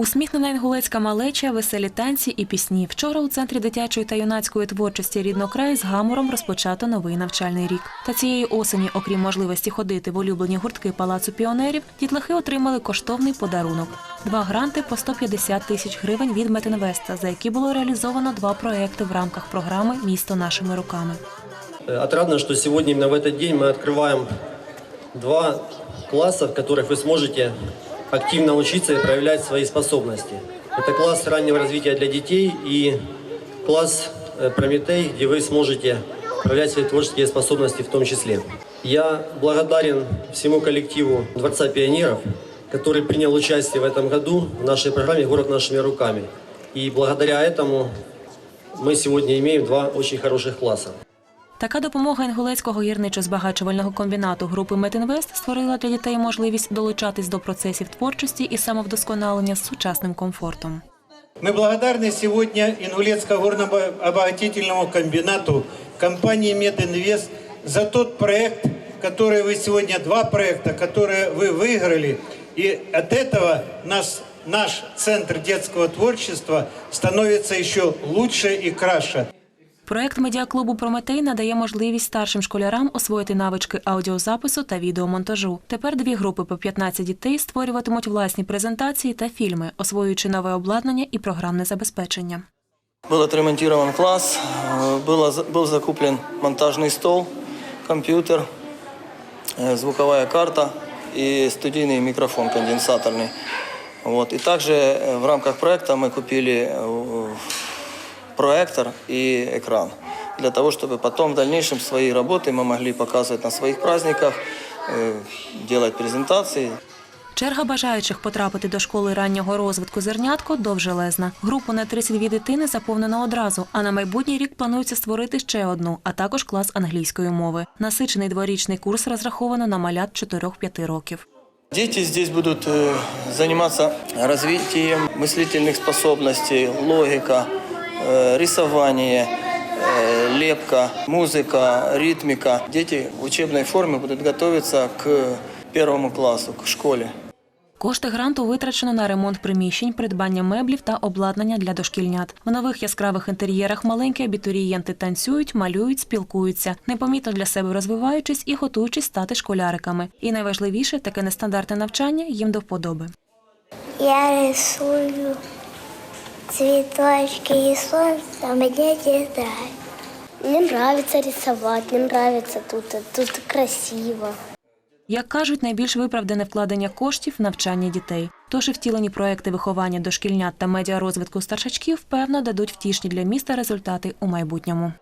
Усміхнена інгулецька малеча, веселі танці і пісні. Вчора у центрі дитячої та юнацької творчості ріднокрай з гамором розпочато новий навчальний рік. Та цієї осені, окрім можливості ходити в улюблені гуртки палацу піонерів, дітлахи отримали коштовний подарунок: два гранти по 150 тисяч гривень від Метинвеста, за які було реалізовано два проекти в рамках програми Місто нашими руками. Э, Отрадно, что сегодня именно в этот день мы открываем два класса, в которых вы сможете активно учиться и проявлять свои способности. Это класс раннего развития для детей и класс э, Прометей, где вы сможете проявлять свои творческие способности в том числе. Я благодарен всему коллективу Дворца пионеров, который принял участие в этом году в нашей программе «Город нашими руками». И благодаря этому мы сегодня имеем два очень хороших класса. Така допомога інгулецького гірничо-збагачувального комбінату групи Метінвест створила для дітей можливість долучатись до процесів творчості і самовдосконалення з сучасним комфортом. Мы благодарны сегодня Ингулецко-горно-обогатительному комбинату компании «Мединвест» за тот проект, который вы сегодня, два проекта, которые вы выиграли. И от этого нас, наш Центр детского творчества становится еще лучше и краше. Проект медіаклубу Прометей надає можливість старшим школярам освоїти навички аудіозапису та відеомонтажу. Тепер дві групи по 15 дітей створюватимуть власні презентації та фільми, освоюючи нове обладнання і програмне забезпечення. Был отремонтирован класс, э, было, за- был закуплен монтажный стол, компьютер, э, звуковая карта и студийный микрофон конденсаторный. Вот. И также э, в рамках проекта мы купили э, проектор и экран для того, чтобы потом в дальнейшем свои работы мы могли показывать на своих праздниках, э, делать презентации. Черга бажаючих потрапити до школи раннього розвитку зернятко довжелезна. Групу на 32 дитини заповнено одразу, а на майбутній рік планується створити ще одну, а також клас англійської мови. Насичений дворічний курс розраховано на малят 4-5 років. Дети здесь будут э, заниматься развитием мыслительных способностей, логика, э, рисование, э, лепка, музыка, ритмика. Дети в учебной форме будут готовиться к первому классу, к школе. Кошти гранту витрачено на ремонт приміщень, придбання меблів та обладнання для дошкільнят. В нових яскравих інтер'єрах маленькі абітурієнти танцюють, малюють, спілкуються, непомітно для себе розвиваючись і готуючись стати школяриками. І найважливіше таке нестандартне навчання їм до вподоби. Я рисую цветочки и солнце, мне дизайн. Мне нравится рисовать, мне нравится тут, тут красиво. Як кажуть, найбільш виправдане вкладення коштів навчання дітей. Тож і втілені проекти виховання дошкільнят та медіарозвитку старшачків певно дадуть втішні для міста результати у майбутньому.